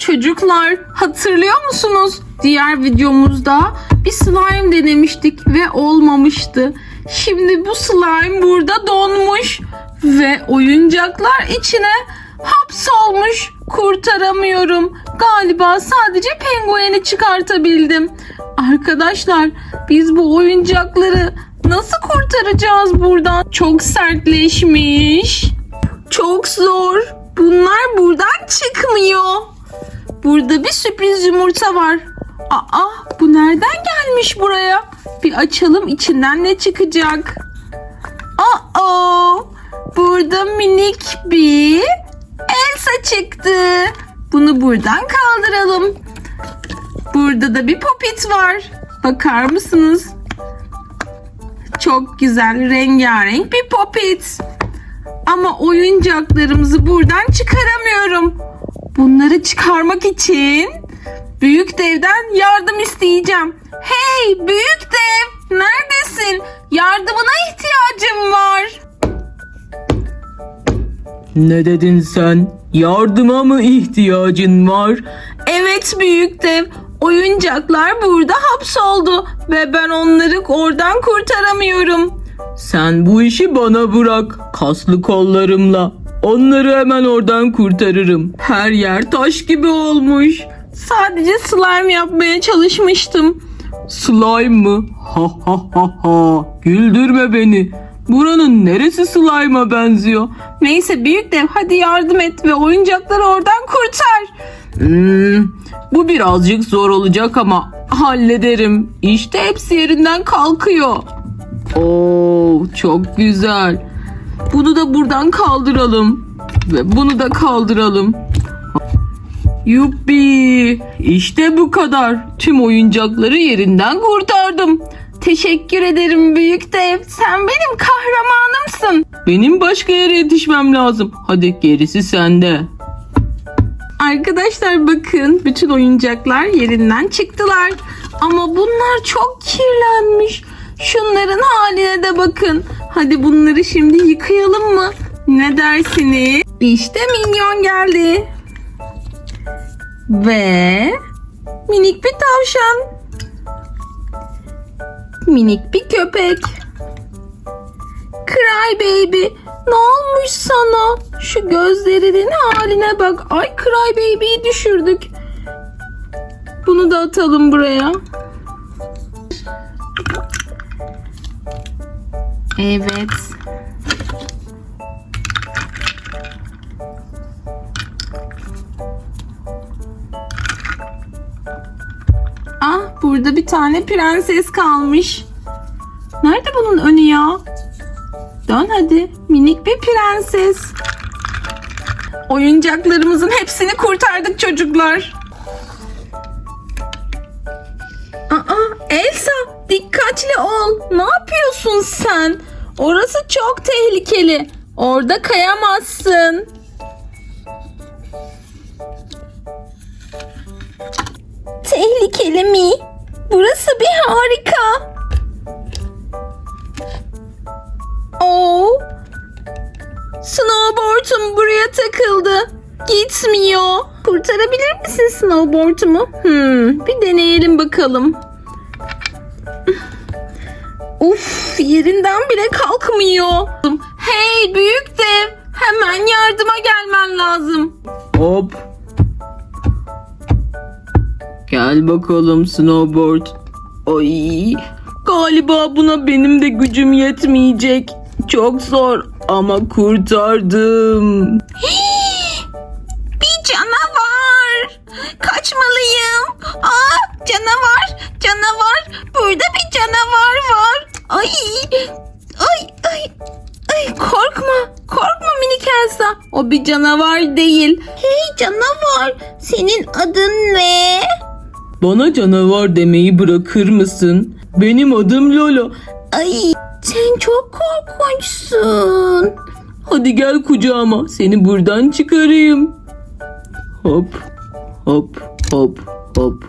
Çocuklar hatırlıyor musunuz? Diğer videomuzda bir slime denemiştik ve olmamıştı. Şimdi bu slime burada donmuş ve oyuncaklar içine hapsolmuş. Kurtaramıyorum. Galiba sadece pengueni çıkartabildim. Arkadaşlar biz bu oyuncakları nasıl kurtaracağız buradan? Çok sertleşmiş. Çok zor. Bunlar buradan çıkmıyor. Burada bir sürpriz yumurta var. Aa bu nereden gelmiş buraya? Bir açalım içinden ne çıkacak? Aa burada minik bir Elsa çıktı. Bunu buradan kaldıralım. Burada da bir popit var. Bakar mısınız? Çok güzel rengarenk bir popit. Ama oyuncaklarımızı buradan çıkaramıyorum. Bunları çıkarmak için büyük devden yardım isteyeceğim. Hey büyük dev neredesin? Yardımına ihtiyacım var. Ne dedin sen? Yardıma mı ihtiyacın var? Evet büyük dev. Oyuncaklar burada hapsoldu ve ben onları oradan kurtaramıyorum. Sen bu işi bana bırak. Kaslı kollarımla. Onları hemen oradan kurtarırım. Her yer taş gibi olmuş. Sadece slime yapmaya çalışmıştım. Slime mı? Ha ha ha ha. Güldürme beni. Buranın neresi slime'a benziyor? Neyse büyük dev hadi yardım et ve oyuncakları oradan kurtar. Hmm, bu birazcık zor olacak ama hallederim. İşte hepsi yerinden kalkıyor. Oo, çok güzel. Bunu da buradan kaldıralım. Ve bunu da kaldıralım. Yuppi! İşte bu kadar. Tüm oyuncakları yerinden kurtardım. Teşekkür ederim büyük dev. Sen benim kahramanımsın. Benim başka yere yetişmem lazım. Hadi gerisi sende. Arkadaşlar bakın bütün oyuncaklar yerinden çıktılar. Ama bunlar çok kirlenmiş. Şunların haline de bakın. Hadi bunları şimdi yıkayalım mı? Ne dersiniz? İşte minyon geldi. Ve minik bir tavşan. Minik bir köpek. Cry baby. Ne olmuş sana? Şu gözlerinin haline bak. Ay Cry baby'yi düşürdük. Bunu da atalım buraya. Evet. Ah burada bir tane prenses kalmış. Nerede bunun önü ya? Dön hadi. Minik bir prenses. Oyuncaklarımızın hepsini kurtardık çocuklar. Aa Elsa dikkatli ol. Ne yapıyorsun sen? Orası çok tehlikeli. Orada kayamazsın. Tehlikeli mi? Burası bir harika. Oo. Snowboard'um buraya takıldı. Gitmiyor. Kurtarabilir misin snowboard'umu? Hmm, bir deneyelim bakalım. Uf, yerinden bile kalkmıyor. Hey büyük dev, hemen yardıma gelmen lazım. Hop. Gel bakalım snowboard. Ay. Galiba buna benim de gücüm yetmeyecek. Çok zor ama kurtardım. Bir canavar. Kaçmalıyım. Aa, canavar, canavar. Burada bir canavar var. Ay, ay, ay. Ay korkma, korkma minik Elsa. O bir canavar değil. Hey canavar, senin adın ne? Bana canavar demeyi bırakır mısın? Benim adım Lolo. Ay, sen çok korkunçsun. Hadi gel kucağıma. Seni buradan çıkarayım. Hop. Hop. Hop. Hop.